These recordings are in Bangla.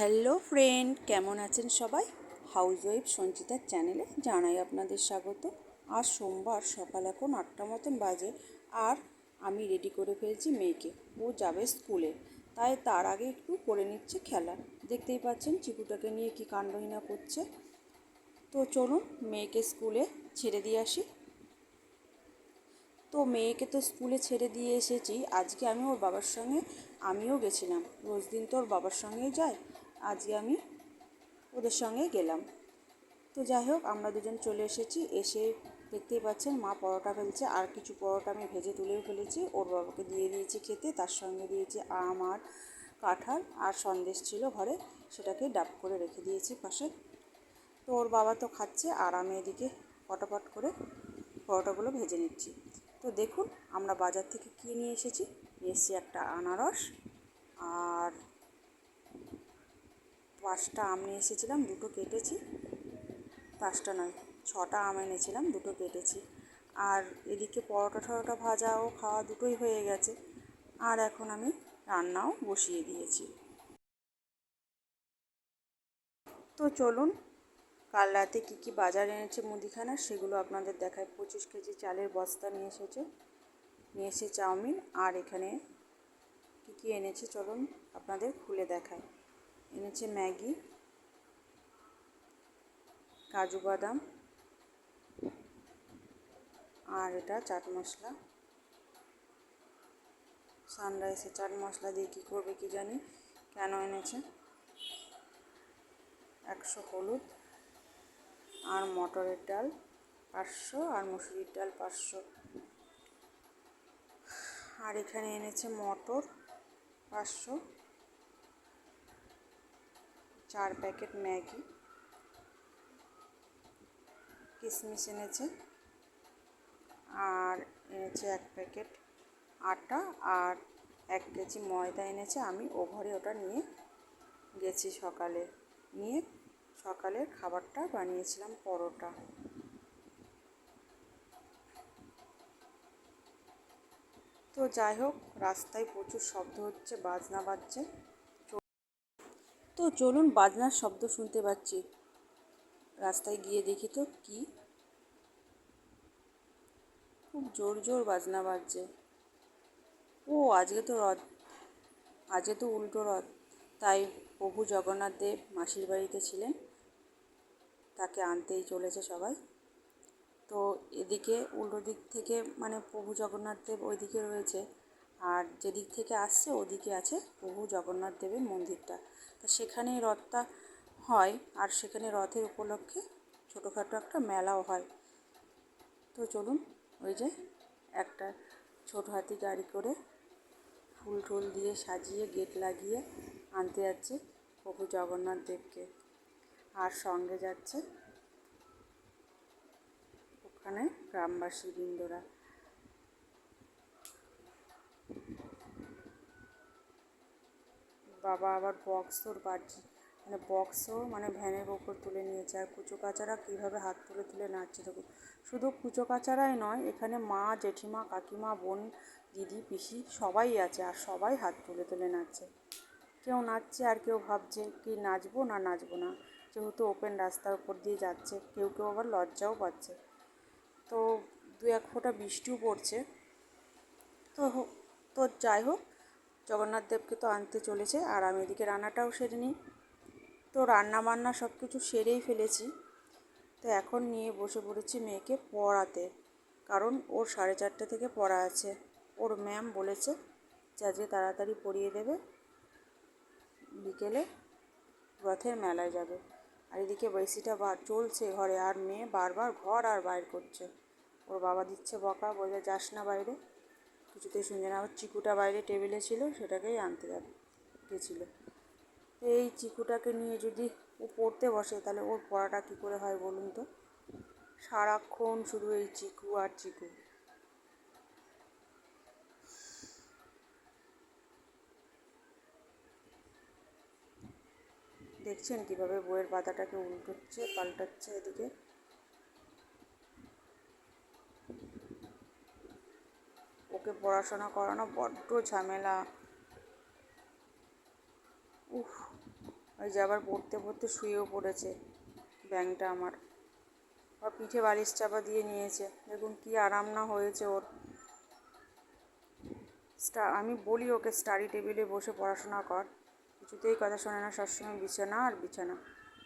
হ্যালো ফ্রেন্ড, কেমন আছেন সবাই? হাউস ওয়াইফ সঞ্চিতার চ্যানেলে জানাই আপনাদের স্বাগত। আর সোমবার সকাল এখন আটটা মতন বাজে আর আমি রেডি করে ফেলছি মেয়েকে। ও যাবে স্কুলে তাই তার আগে একটু করে নিচ্ছে খেলা। দেখতেই পাচ্ছেন চিকুটাকে নিয়ে কি কাণ্ডহীনা করছে। তো চলুন মেয়েকে স্কুলে ছেড়ে দিয়ে আসি। তো মেয়েকে তো স্কুলে ছেড়ে দিয়ে এসেছি, আজকে আমি ওর বাবার সঙ্গে, আমিও গেছিলাম। রোজ দিন তো ওর বাবার সঙ্গেই যাই আজকে আমি ওদের সঙ্গে গেলাম। তো যাই হোক, আমরা দুজন চলে এসেছি। এসে দেখতেই পাচ্ছেন মা পরোটা ফেলছে। আর কিছু পরোটা আমি ভেজে তুলেও ফেলেছি। ওর বাবাকে দিয়ে দিয়েছি খেতে, তার সঙ্গে দিয়েছি আম আর কাঁঠাল। আর সন্দেশ ছিল ঘরে, সেটাকে ডাব করে রেখে দিয়েছি পাশে। তো ওর বাবা তো খাচ্ছে, আর আমি এদিকে পটাপট করে পরোটাগুলো ভেজে নিচ্ছি। তো দেখুন, আমরা বাজার থেকে কী নিয়ে এসেছি? এসেছি একটা আনারস আর পাঁচটা আম নিয়ে এসেছিলাম, দুটো কেটেছি। পাঁচটা নয়, ছটা আম এনেছিলাম, দুটো কেটেছি। আর এদিকে পরোটা টরোটা ভাজা ও খাওয়া দুটোই হয়ে গেছে। আর এখন আমি রান্নাও বসিয়ে দিয়েছি। তো চলুন, কাল রাতে কী কী বাজার এনেছে মুদিখানা সেগুলো আপনাদের দেখায় পঁচিশ কেজি চালের বস্তা নিয়ে এসেছে, নিয়ে এসে চাউমিন। আর এখানে কী কী এনেছে চলুন আপনাদের খুলে দেখায় এনেছে ম্যাগি, কাজু বাদাম, আর এটা চাট মশলা। সানরাইসে চাট মশলা দিয়ে কী করবে কি জানি, কেন এনেছে? একশো হলুদ, আর মটরের ডাল পাঁচশো, আর মুসুরির ডাল পাঁচশো। আর এখানে এনেছে মটর পাঁচশো। চার প্যাকেট ম্যাগি। কিশমিশ এনেছে। আর এনেছে এক প্যাকেট আটা আর এক কেজি ময়দা এনেছে। আমি ও ঘরে ওটা নিয়ে গেছি সকালে। নিয়ে সকালের খাবারটা বানিয়েছিলাম পরোটা। তো যাই হোক, রাস্তায় প্রচুর শব্দ হচ্ছে, বাজনা বাজছে। তো চলুন বাজনার শব্দ শুনতে পাচ্ছি। রাস্তায় গিয়ে দেখি তো কি। খুব জোর জোর বাজনা বাজছে। ও, আজকে তো রথ। আজকে তো উল্টো রথ। তাই প্রভু জগন্নাথ দেব মাসির বাড়িতে ছিলেন। তাকে আনতেই চলেছে সবাই। তো এদিকে উল্টো দিক থেকে মানে প্রভু জগন্নাথ দেব ওইদিকে রয়েছে। আর যেদিক থেকে আসছে ওদিকে আছে প্রভু জগন্নাথ দেবের মন্দিরটা। তা সেখানেই রথটা হয় আর সেখানে রথের উপলক্ষে ছোটোখাটো একটা মেলাও হয়। তো চলুন ওই যে একটা ছোট হাতি গাড়ি করে ফুল টুল দিয়ে সাজিয়ে গেট লাগিয়ে আনতে যাচ্ছে প্রভু জগন্নাথ দেবকে। আর সঙ্গে যাচ্ছে ওখানে গ্রামবাসী বৃন্দরা বাবা আবার বক্সও বাজছে মানে বক্সও মানে ভ্যানের ওপর তুলে নিয়েছে। আর কুচো কাচারা কীভাবে হাত তুলে তুলে নাচছে দেখুন শুধু কুচো কাচারাই নয়, এখানে মা, জেঠিমা, কাকিমা, বোন, দিদি, পিসি সবাই আছে আর সবাই হাত তুলে তুলে নাচছে কেউ নাচছে আর কেউ ভাবছে কি নাচবো না নাচবো না। যেহেতু ওপেন রাস্তার উপর দিয়ে যাচ্ছে, কেউ কেউ আবার লজ্জাও পাচ্ছে। তো দু এক ফোঁটা বৃষ্টিও পড়ছে। তো তো যাই হোক জগন্নাথ দেবকে তো আনতে চলেছে আর আমি এদিকে রান্নাটাও সেরে নিই। তো রান্না বান্না সব কিছু সেরেই ফেলেছি। তো এখন নিয়ে বসে পড়েছি মেয়েকে পড়াতে। কারণ ওর সাড়ে চারটে থেকে পড়া আছে। ওর ম্যাম বলেছে যে আজকে তাড়াতাড়ি পড়িয়ে দেবে। বিকেলে রথের মেলায় যাবে। আর এদিকে বেশিটা বা চলছে ঘরে আর মেয়ে বারবার ঘর আর বাইর করছে। ওর বাবা দিচ্ছে বকা, বলে যাস না বাইরে। কিছুতেই শুনছে না। আবার চিকুটা বাইরে টেবিলে ছিল, সেটাকেই আনতে গেছিল। এই চিকুটাকে নিয়ে যদি ও পড়তে বসে, তাহলে ওর পড়াটা কী করে হয় বলুন তো? সারাক্ষণ শুধু এই চিকু আর চিকু। দেখছেন কীভাবে বইয়ের পাতাটাকে উল্টোচ্ছে, পাল্টাচ্ছে এদিকে? ওকে পড়াশোনা করানো বড্ড ঝামেলা। উফ ওই যে আবার পড়তে পড়তে শুয়েও পড়েছে ব্যাংকটা আমার। বা পিঠে বালিশ চাপা দিয়ে নিয়েছে। দেখুন কি আরাম না হয়েছে ওর। আমি বলি ওকে স্টাডি টেবিলে বসে পড়াশোনা কর। কিছুতেই কথা শোনে না, সবসময় বিছানা আর বিছানা।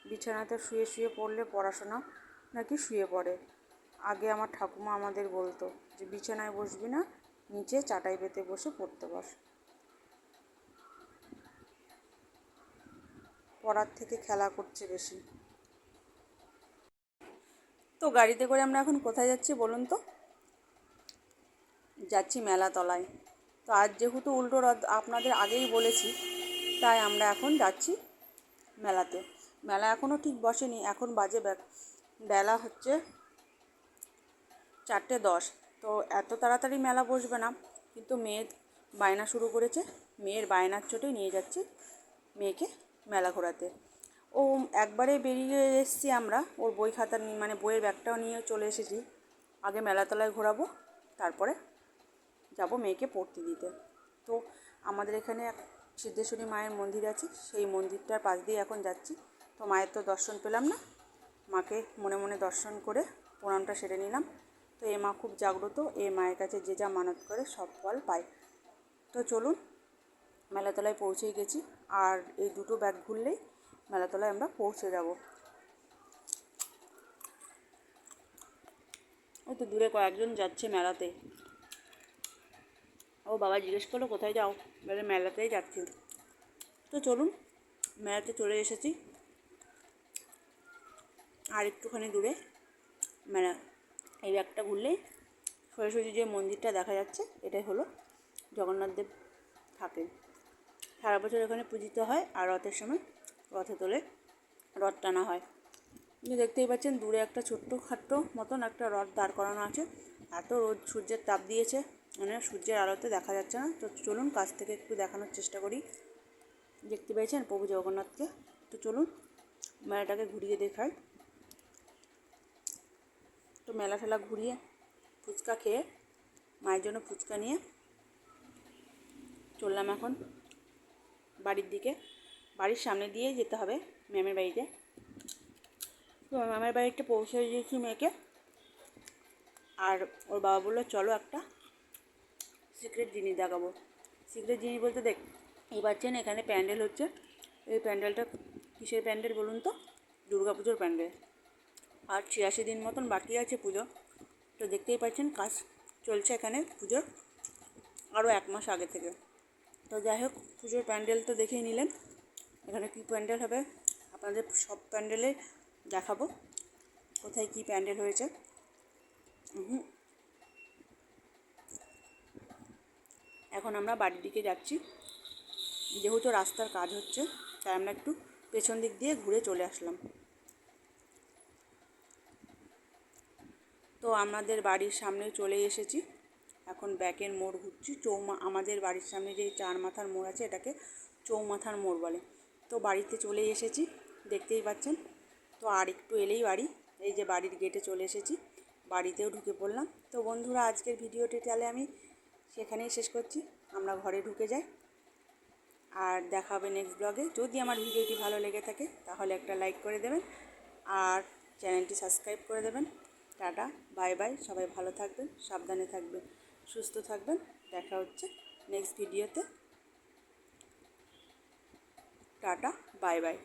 বিছানাতে শুয়ে শুয়ে পড়লে পড়াশোনা নাকি শুয়ে পড়ে? আগে আমার ঠাকুমা আমাদের বলতো যে বিছানায় বসবি না নিচে চাটাই পেতে বসে পড়তে বস। পড়ার থেকে খেলা করছে বেশি। তো গাড়িতে করে আমরা এখন কোথায় যাচ্ছি বলুন তো? যাচ্ছি মেলাতলায়। তো আজ যেহেতু উল্টো রথ আপনাদের আগেই বলেছি, তাই আমরা এখন যাচ্ছি মেলাতে। মেলা এখনও ঠিক বসেনি, এখন বাজে বেলা হচ্ছে চারটে দশ। তো এত তাড়াতাড়ি মেলা বসবে না, কিন্তু মেয়ে বায়না শুরু করেছে। মেয়ের বায়নার চোটে নিয়ে যাচ্ছি মেয়েকে মেলা ঘোরাতে। ও একবারে বেরিয়ে এসেছি আমরা। ওর বই খাতা নিয়ে মানে বইয়ের ব্যাগটাও নিয়ে চলে এসেছি। আগে মেলাতলায় ঘোরাবো, তারপরে যাব মেয়েকে পড়তে দিতে। তো আমাদের এখানে এক সিদ্ধেশ্বরী মায়ের মন্দির আছে, সেই মন্দিরটার পাশ দিয়ে এখন যাচ্ছি। তো মায়ের তো দর্শন পেলাম না। মাকে মনে মনে দর্শন করে প্রণামটা সেরে নিলাম। তো এ মা খুব জাগ্রত, এ মায়ের কাছে যে যা মানত করে সব ফল পায়। তো চলুন, মেলাতলায় পৌঁছেই গেছি। আর এই দুটো ব্যাগ ঘুরলেই মেলাতলায় আমরা পৌঁছে যাব। ওই তো দূরে কয়েকজন যাচ্ছে মেলাতে। ও বাবা, জিজ্ঞেস করল, কোথায় যাও? বলে, মেলাতেই যাচ্ছি। তো চলুন, মেলাতে চলে এসেছি। আর একটুখানি দূরে, মেলা এই ব্যাগটা ঘুরলেই সরাসরি যে মন্দিরটা দেখা যাচ্ছে, এটাই হলো জগন্নাথ দেব থাকেন। সারা বছর এখানে পূজিত হয় আর রথের সময় রথে তোলে রথ টানা হয়। কিন্তু দেখতেই পাচ্ছেন দূরে একটা ছোট্ট খাট্ট মতন একটা রথ দাঁড় করানো আছে। এত রোদ, সূর্যের তাপ দিয়েছে মানে সূর্যের আলোতে দেখা যাচ্ছে না। তো চলুন কাছ থেকে একটু দেখানোর চেষ্টা করি। দেখতে পেয়েছেন প্রভু জগন্নাথকে। তো চলুন, মেলাটাকে ঘুরিয়ে দেখাই। তো মেলা ঠেলা ঘুরিয়ে ফুচকা খেয়ে মায়ের জন্য ফুচকা নিয়ে চললাম এখন বাড়ির দিকে। বাড়ির সামনে দিয়েই যেতে হবে ম্যামের বাড়িতে। তো ম্যামের বাড়িতে পৌঁছে দিয়েছি মেয়েকে। আর ওর বাবা বলল, চলো একটা সিক্রেট জিনিস দেখাবো। সিক্রেট জিনিস বলতে দেখ, এই পাচ্ছেন এখানে প্যান্ডেল হচ্ছে। এই প্যান্ডেলটা কিসের প্যান্ডেল বলুন তো? দুর্গা পুজোর প্যান্ডেল। আর ছিয়াশি দিন মতন বাকি আছে পুজো। তো দেখতেই পাচ্ছেন কাজ চলছে এখানে পুজোর, আরও এক মাস আগে থেকে। তো যাই হোক, পুজোর প্যান্ডেল তো দেখেই নিলেন। এখানে কী প্যান্ডেল হবে? আপনাদের সব প্যান্ডেলে দেখাবো কোথায় কী প্যান্ডেল হয়েছে। এখন আমরা বাড়ির দিকে যাচ্ছি। যেহেতু রাস্তার কাজ হচ্ছে, তাই আমরা একটু পেছন দিক দিয়ে ঘুরে চলে আসলাম। তো আমাদের বাড়ির সামনে চলে এসেছি। এখন ব্যাকের মোড় ঘুরছি। চৌমা, আমাদের বাড়ির সামনে যে চার মাথার মোড় আছে, এটাকে চৌমাথার মোড় বলে। তো বাড়িতে চলে এসেছি, দেখতেই পাচ্ছেন। তো আর একটু এলেই বাড়ি। এই যে বাড়ির গেটে চলে এসেছি, বাড়িতেও ঢুকে পড়লাম। তো বন্ধুরা, আজকের ভিডিওটি তাহলে আমি সেখানেই শেষ করছি। আমরা ঘরে ঢুকে যাই। আর দেখা হবে নেক্সট ব্লগে যদি আমার ভিডিওটি ভালো লেগে থাকে, তাহলে একটা লাইক করে দেবেন। আর চ্যানেলটি সাবস্ক্রাইব করে দেবেন। টাটা, বাই বাই, সবাই ভালো থাকবেন, সাবধানে থাকবেন, সুস্থ থাকবেন, দেখা হচ্ছে নেক্সট ভিডিওতে টাটা, বাই বাই।